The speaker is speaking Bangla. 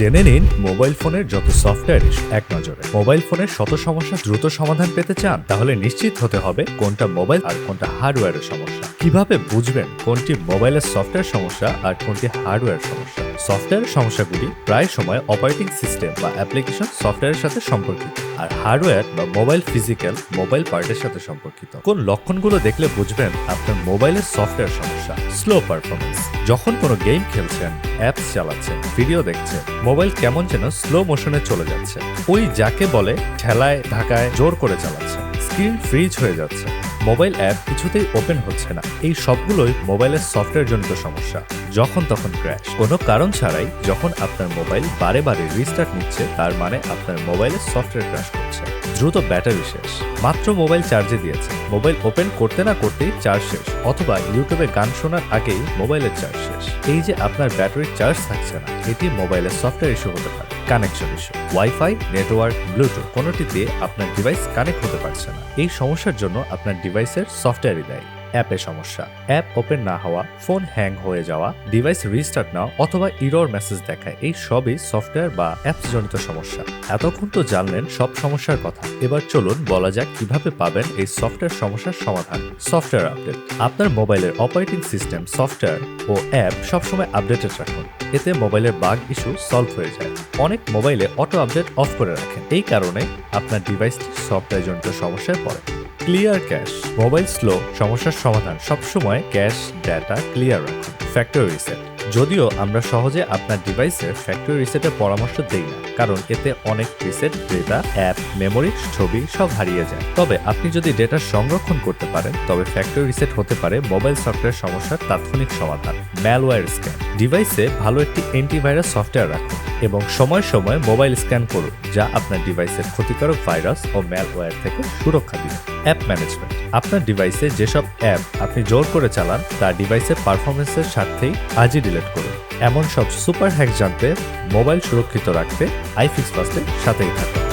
জেনে নিন, মোবাইল ফোনের যত সফটওয়্যার এক নজরে। মোবাইল ফোনের শত সমস্যা দ্রুত সমাধান পেতে চান, তাহলে নিশ্চিত হতে হবে কোনটা মোবাইল আর কোনটা হার্ডওয়্যারের সমস্যা। কীভাবে বুঝবেন কোনটি মোবাইলের সফটওয়্যার সমস্যা আর কোনটি হার্ডওয়্যার সমস্যা? সফটওয়্যার সমস্যাগুলি প্রায় সময় অপারেটিং সিস্টেম বা অ্যাপ্লিকেশন সফটওয়্যারের সাথে সম্পর্কিত। আর হার্ডওয়্যার বা মোবাইল ফিজিক্যাল মোবাইল পার্টের সাথে সম্পর্কিত। কোন লক্ষণগুলো দেখলে বুঝবেন আপনার মোবাইলের সফটওয়্যার সমস্যা স্লো পারফরমেন্স যখন কোনো গেম খেলছেন অ্যাপস চালাচ্ছেন ভিডিও দেখছেন মোবাইল কেমন যেন স্লো মোশনে চলে যাচ্ছে। ওই যাকে বলে ঠেলায় ঢাকায় জোর করে চালাচ্ছে স্ক্রিন ফ্রিজ হয়ে যাচ্ছে। মোবাইল অ্যাপ কিছুতেই ওপেন হচ্ছে না। এই সবগুলোই মোবাইলের সফটওয়্যার জনিত সমস্যা। যখন তখন ক্র্যাশ কোনো কারণ ছাড়াই যখন আপনার মোবাইল বারে বারে রিস্টার্ট নিচ্ছে, তার মানে আপনার মোবাইলের সফটওয়্যার ক্র্যাশ করছে। দ্রুত ব্যাটারি শেষ। মাত্র মোবাইল চার্জে দিয়েছে। মোবাইল ওপেন করতে না করতেই চার্জ শেষ। অথবা ইউটিউবে গান শোনার আগেই মোবাইলের চার্জ শেষ। এই যে আপনার ব্যাটারির চার্জ থাকছে না, এটি মোবাইলের সফটওয়্যার ইস্যু হতে পারে। Connection issue wifi network bluetooth কোনোটিতে আপনার ডিভাইস কানেক্ট হতে পারছে না। এই সমস্যার জন্য আপনার ডিভাইসের সফটওয়্যারই দায়ী। অ্যাপের সমস্যা। অ্যাপ ওপেন না হওয়া, ফোন হ্যাং হয়ে যাওয়া, ডিভাইস রিস্টার্ট না অথবা ইরর মেসেজ দেখায়, এই সবই সফটওয়্যার বা অ্যাপস জনিত সমস্যা। এতক্ষণ তো জানলেন সব সমস্যার কথা। এবার চলুন বলা যাক কীভাবে পাবেন এই সফটওয়্যার সমস্যার সমাধান। Software update. আপনার মোবাইলের অপারেটিং সিস্টেম সফটওয়্যার ও অ্যাপ সবসময় আপডেটেড রাখুন। এতে মোবাইলের বাগ ইস্যু সলভ হয়ে যায়। অনেক মোবাইলে অটো আপডেট অফ করে রাখেন। এই কারণে আপনার ডিভাইসটি সফটওয়্যার জনিত সমস্যায় পড়ে। ক্লিয়ার ক্যাশ মোবাইল স্লো সমস্যার সমাধান, সবসময় ক্যাশ ডেটা ক্লিয়ার রাখুন। ফ্যাক্টরি রিসেট যদিও আমরা সহজে আপনার ডিভাইসের ফ্যাক্টরি রিসেটের পরামর্শ দেই না, কারণ এতে অনেক রিসেট ডেটা অ্যাপ মেমোরি ছবি সব হারিয়ে যায়। তবে আপনি যদি ডেটা সংরক্ষণ করতে পারেন, তবে ফ্যাক্টরি রিসেট হতে পারে মোবাইল সফটওয়্যার সমস্যার তাৎক্ষণিক সমাধান ম্যালওয়্যার স্ক্যান ডিভাইসে ভালো একটি অ্যান্টিভাইরাস সফটওয়্যার রাখুন। এবং সময় সময় মোবাইল স্ক্যান করুন, যা আপনার ডিভাইসের ক্ষতিকারক ভাইরাস ও ম্যালওয়্যার থেকে সুরক্ষা দিবে। App management. আপনার ডিভাইসে যেসব অ্যাপ আপনি জোর করে চালান, তা ডিভাইসের পারফরমেন্সের স্বার্থেই আজই ডিলেট করুন। এমন সব সুপার হ্যাক জানতে, মোবাইল সুরক্ষিত রাখতে আইফিক্স ফাস্টের সাথেই থাকুন।